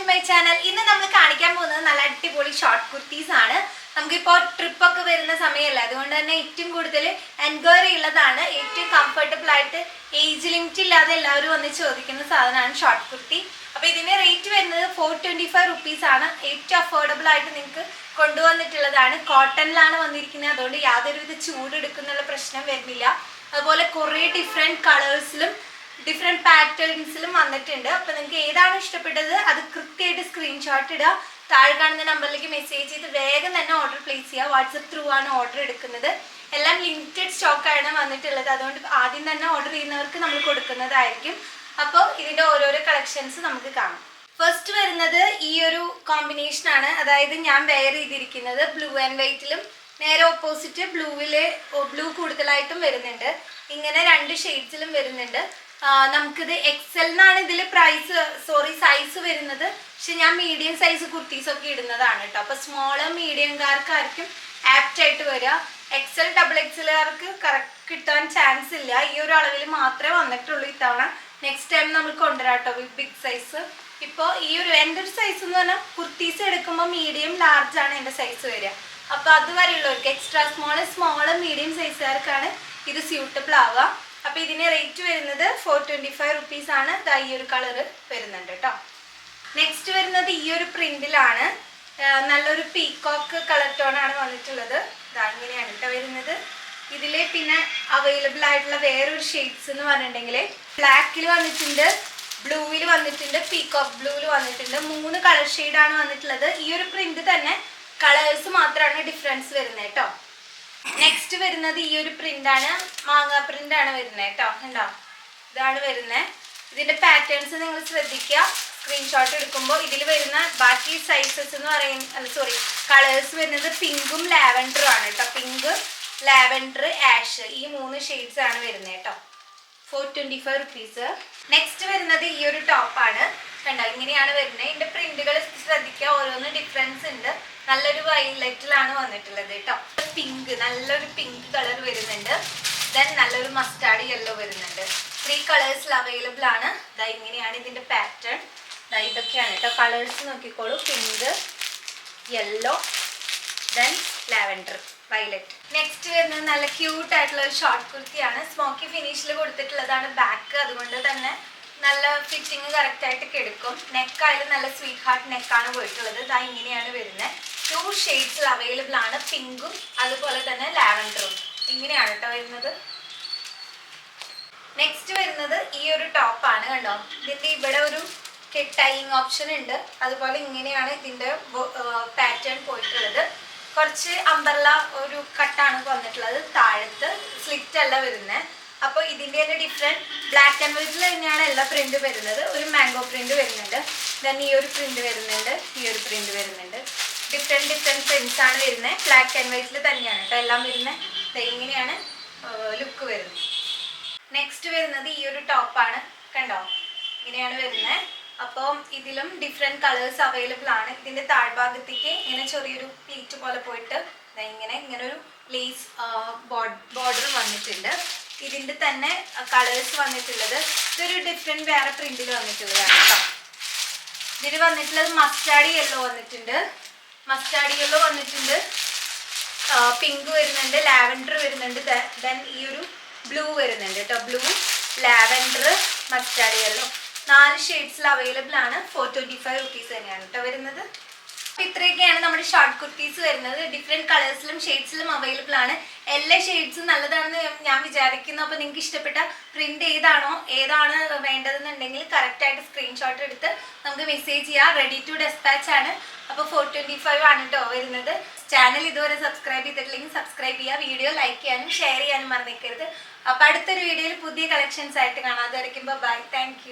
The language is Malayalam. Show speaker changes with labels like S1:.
S1: ടു മൈ ചാനൽ ഇന്ന് നമ്മൾ കാണിക്കാൻ പോകുന്നത് നല്ല അടിപൊളി ഷോർട്ട് കുർത്തീസ് ആണ്. നമുക്കിപ്പോൾ ട്രിപ്പ് ഒക്കെ വരുന്ന സമയമല്ല. അതുകൊണ്ട് തന്നെ ഏറ്റവും കൂടുതൽ എൻക്വയറി ഉള്ളതാണ്. ഏറ്റവും കംഫർട്ടബിൾ ആയിട്ട് ഏജ് ലിമിറ്റ് ഇല്ലാതെ എല്ലാവരും വന്ന് ചോദിക്കുന്ന സാധനമാണ് ഷോർട്ട് കുർത്തി അപ്പോൾ ഇതിന്റെ റേറ്റ് വരുന്നത് ഫോർ ട്വന്റി ഫൈവ് റുപ്പീസ് ആണ്. ഏറ്റവും അഫോർഡബിൾ ആയിട്ട് നിങ്ങൾക്ക് കൊണ്ടുവന്നിട്ടുള്ളതാണ്. കോട്ടണിലാണ് വന്നിരിക്കുന്നത്. അതുകൊണ്ട് യാതൊരുവിധ ചൂട് എടുക്കുന്നുള്ള പ്രശ്നം വരുന്നില്ല. അതുപോലെ കുറേ ഡിഫറെന്റ് കളേഴ്സിലും ഡിഫറെന്റ് പാറ്റേൺസിലും വന്നിട്ടുണ്ട്. അപ്പോൾ നിങ്ങൾക്ക് ഏതാണ് ഇഷ്ടപ്പെട്ടത്? അത് കൃത്യമായിട്ട് സ്ക്രീൻഷോട്ട് ഇടുക. താഴെ കാണുന്ന നമ്പറിലേക്ക് മെസ്സേജ് ചെയ്ത് വേഗം തന്നെ ഓർഡർ പ്ലേസ് ചെയ്യുക. വാട്സപ്പ് ത്രൂ ആണ് ഓർഡർ എടുക്കുന്നത്. എല്ലാം ലിമിറ്റഡ് സ്റ്റോക്കാണ് വന്നിട്ടുള്ളത്. അതുകൊണ്ട് ആദ്യം തന്നെ ഓർഡർ ചെയ്യുന്നവർക്ക് നമ്മൾ കൊടുക്കുന്നതായിരിക്കും. അപ്പോൾ ഇതിന്റെ ഓരോരോ കളക്ഷൻസ് നമുക്ക് കാണാം. ഫസ്റ്റ് വരുന്നത് ഈ ഒരു കോമ്പിനേഷൻ ആണ്. അതായത് ഞാൻ വെയർ ചെയ്തിരിക്കുന്നത് ബ്ലൂ ആൻഡ് വൈറ്റിലും നേരെ ഓപ്പോസിറ്റ് ബ്ലൂവിൽ ബ്ലൂ കൂടുതലായിട്ടും വരുന്നുണ്ട്. ഇങ്ങനെ രണ്ട് ഷെയ്ഡ്സിലും വരുന്നുണ്ട്. നമുക്കിത് എക്സൽ എന്നാണ് ഇതിൽ പ്രൈസ് സോറി സൈസ് വരുന്നത്. പക്ഷെ ഞാൻ മീഡിയം സൈസ് കുർത്തീസ് ഒക്കെ ഇടുന്നതാണ് കേട്ടോ അപ്പൊ സ്മോൾ മീഡിയംകാർക്കായിരിക്കും ആപ്റ്റ് ആയിട്ട് വരിക എക്സൽ ഡബിൾ എക്സലുകാർക്ക് കറക്റ്റ് കിട്ടാൻ ചാൻസ് ഇല്ല. ഈ ഒരു അളവിൽ മാത്രമേ വന്നിട്ടുള്ളൂ ഇത്തവണ. നെക്സ്റ്റ് ടൈം നമ്മൾ കൊണ്ടുവരാം കേട്ടോ ബിഗ് സൈസ് ഇപ്പോൾ ഈ ഒരു എന്റെ ഒരു സൈസ് എന്ന് പറഞ്ഞാൽ കുർത്തീസ് എടുക്കുമ്പോൾ മീഡിയം ലാർജ് ആണ് എന്റെ സൈസ് വരിക അപ്പോൾ അതുവരെയുള്ളവർക്ക് എക്സ്ട്രാ സ്മോൾ സ്മോൾ മീഡിയം സൈസുകാർക്കാണ് ഇത് സ്യൂട്ടബിൾ ആവുക അപ്പോൾ ഇതിന് റേറ്റ് വരുന്നത് ഫോർ ട്വന്റി ഫൈവ് റുപ്പീസ് ആണ്. ഇതാ ഈ ഒരു കളറ് വരുന്നുണ്ട് കേട്ടോ നെക്സ്റ്റ് വരുന്നത് ഈ ഒരു പ്രിന്റിലാണ് നല്ലൊരു പീകോക്ക് കളർ ടോണാണ് വന്നിട്ടുള്ളത്. ഇതാ ഇങ്ങനെയാണ് കേട്ടോ വരുന്നത്. ഇതിൽ പിന്നെ അവൈലബിൾ ആയിട്ടുള്ള വേറൊരു ഷെയ്ഡ്സ് എന്ന് പറഞ്ഞിട്ടുണ്ടെങ്കിൽ ബ്ലാക്കിൽ വന്നിട്ടുണ്ട് ബ്ലൂവിൽ വന്നിട്ടുണ്ട് പീകോക്ക് ബ്ലൂവിൽ വന്നിട്ടുണ്ട്. മൂന്ന് കളർ ഷെയ്ഡാണ് വന്നിട്ടുള്ളത്. ഈ ഒരു പ്രിന്റ് തന്നെ കളേഴ്സ് മാത്രമാണ് ഡിഫറൻസ് വരുന്നത് കേട്ടോ നെക്സ്റ്റ് വരുന്നത് ഈ ഒരു പ്രിന്റ് ആണ്. മാങ്ങ പ്രിന്റ് ആണ് വരുന്നത് കേട്ടോ. കണ്ടോ? ഇതാണ് വരുന്നത്. ഇതിന്റെ പാറ്റേൺസ് നിങ്ങൾ ശ്രദ്ധിക്കുക. സ്ക്രീൻഷോട്ട് എടുക്കുമ്പോൾ ഇതിൽ വരുന്ന ബാക്കി സൈസസ് എന്ന് പറയുന്ന സോറി കളേഴ്സ് വരുന്നത് പിങ്കും ലാവൻഡറും ആണ് കേട്ടോ. പിങ്ക് ലാവൻഡർ ആഷ് ഈ മൂന്ന് ഷെയ്ഡ്സ് ആണ് വരുന്നത് കേട്ടോ. Four twenty five rupees next വരുന്നത് ഈ ഒരു ടോപ്പാണ് കണ്ടോ? ഇങ്ങനെയാണ് വരുന്നത്. ഇതിന്റെ പ്രിന്റുകൾ ശ്രദ്ധിക്കുക. ഓരോന്ന് ഡിഫറൻസ് ഉണ്ട്. നല്ലൊരു വൈലറ്റിലാണ് വന്നിട്ടുള്ളത് കേട്ടോ. പിങ്ക് നല്ലൊരു പിങ്ക് കളർ വരുന്നുണ്ട്. ദെൻ നല്ലൊരു മസ്റ്റാർഡ് യെല്ലോ വരുന്നുണ്ട്. ത്രീ കളേഴ്സിൽ അവൈലബിൾ ആണ്. ദാ ഇങ്ങനെയാണ് ഇതിന്റെ പാറ്റേൺ ദാ ഇതൊക്കെയാണ് കേട്ടോ കളേഴ്സ് നോക്കിക്കോളൂ. Pink yellow then lavender violet next വരുന്നത് നല്ല ക്യൂട്ട് ആയിട്ടുള്ള ഒരു ഷോർട്ട് കുർത്തിയാണ്. സ്മോക്കി ഫിനിഷിൽ കൊടുത്തിട്ടുള്ളതാണ് ബാക്ക് അതുകൊണ്ട് തന്നെ നല്ല ഫിറ്റിംഗ് കറക്റ്റ് ആയിട്ട് കിടക്കും. നെക്കായാലും നല്ല സ്വീറ്റ് ഹാർട്ട് നെക്കാണ് പോയിട്ടുള്ളത്. ഇതാ ഇങ്ങനെയാണ് വരുന്നത് ടു ഷെയ്ഡ്സിൽ അവൈലബിൾ ആണ് പിങ്കും അതുപോലെ തന്നെ ലാവൻഡറും. ഇങ്ങനെയാണ് കേട്ടോ വരുന്നത്. നെക്സ്റ്റ് വരുന്നത് ഈ ഒരു ടോപ്പാണ് കണ്ടോ? ഇതിന്റെ ഇവിടെ ഒരു ടൈയിങ് ഓപ്ഷൻ ഉണ്ട്. അതുപോലെ ഇങ്ങനെയാണ് ഇതിന്റെ പാറ്റേൺ പോയിട്ടുള്ളത്. കുറച്ച് അമ്പർല ഒരു കട്ടാണ് വന്നിട്ടുള്ളത്. താഴത്ത് സ്ലിറ്റ് അല്ല വരുന്നത് അപ്പോൾ ഇതിന്റെ തന്നെ ഡിഫറെന്റ് ബ്ലാക്ക് ആൻഡ് വൈറ്റിൽ തന്നെയാണ് എല്ലാ പ്രിന്റ് വരുന്നത്. ഒരു മാംഗോ പ്രിന്റ് വരുന്നുണ്ട്. ദെൻ ഈ ഒരു പ്രിന്റ് വരുന്നുണ്ട്. ഈ ഒരു പ്രിന്റ് വരുന്നുണ്ട്. ഡിഫറെന്റ് ഡിഫറെന്റ് പ്രിന്റ്സ് ആണ് വരുന്നത്. ബ്ലാക്ക് ആൻഡ് വൈറ്റിൽ തന്നെയാണ് കേട്ടോ എല്ലാം വരുന്നത്. ഇങ്ങനെയാണ് ലുക്ക് വരുന്നത്. നെക്സ്റ്റ് വരുന്നത് ഈ ഒരു ടോപ്പാണ് കണ്ടോ? ഇങ്ങനെയാണ് വരുന്നത്. അപ്പോൾ ഇതിലും ഡിഫറെന്റ് കളേഴ്സ് അവൈലബിൾ ആണ്. ഇതിന്റെ താഴ്ഭാഗത്തേക്ക് ഇങ്ങനെ ചെറിയൊരു പ്ലീറ്റ് പോലെ പോയിട്ട് ഇങ്ങനെ ഇങ്ങനെ ഒരു ലേസ് ബോർഡർ വന്നിട്ടുണ്ട്. ഇതിന്റെ തന്നെ കളേഴ്സ് വന്നിട്ടുള്ളത്. ഇതൊരു ഡിഫറെന്റ് വേറെ പ്രിന്റിൽ വന്നിട്ടുള്ളതാണ് കേട്ടോ. ഇതിൽ വന്നിട്ടുള്ളത് മസ്റ്റാർഡ് യെല്ലോ വന്നിട്ടുണ്ട്. മസ്റ്റാർഡ് യെല്ലോ വന്നിട്ടുണ്ട്. പിങ്ക് വരുന്നുണ്ട് ലാവൻഡർ വരുന്നുണ്ട്. ദെൻ ഈ ഒരു ബ്ലൂ വരുന്നുണ്ട് കേട്ടോ. ബ്ലൂ ലാവൻഡർ മസ്റ്റാർഡ് യെല്ലോ നാല് ഷെയ്ഡ്സിൽ അവൈലബിൾ ആണ്. ഫോർ ട്വന്റി ഫൈവ് റുപ്പീസ് തന്നെയാണ് കേട്ടോ വരുന്നത്. അപ്പൊ ഇത്രയൊക്കെയാണ് നമ്മുടെ ഷോർട്ട് കുർത്തീസ് വരുന്നത്. ഡിഫറെന്റ് കളേഴ്സിലും ഷെയ്ഡ്സിലും അവൈലബിൾ ആണ്. എല്ലാ ഷെയ്ഡ്സും നല്ലതാണെന്ന് ഞാൻ വിചാരിക്കുന്നു. അപ്പോൾ നിങ്ങൾക്ക് ഇഷ്ടപ്പെട്ട പ്രിന്റ് ഏതാണോ ഏതാണ് വേണ്ടതെന്നുണ്ടെങ്കിൽ കറക്റ്റ് ആയിട്ട് സ്ക്രീൻഷോട്ട് എടുത്ത് നമുക്ക് മെസ്സേജ് ചെയ്യാം. റെഡി ടു ഡെസ്പാച്ച് ആണ്. അപ്പോൾ ഫോർ ട്വന്റി ഫൈവ് ആണ് കേട്ടോ വരുന്നത്. ചാനൽ ഇതുവരെ സബ്സ്ക്രൈബ് ചെയ്തിട്ടില്ലെങ്കിൽ സബ്സ്ക്രൈബ് ചെയ്യുക. വീഡിയോ ലൈക്ക് ചെയ്യാനും ഷെയർ ചെയ്യാനും മറന്നേക്കരുത്. അപ്പോൾ അടുത്തൊരു വീഡിയോയിൽ പുതിയ കളക്ഷൻസ് ആയിട്ട് കാണാതെ വരയ്ക്കുമ്പോൾ ബൈ താങ്ക്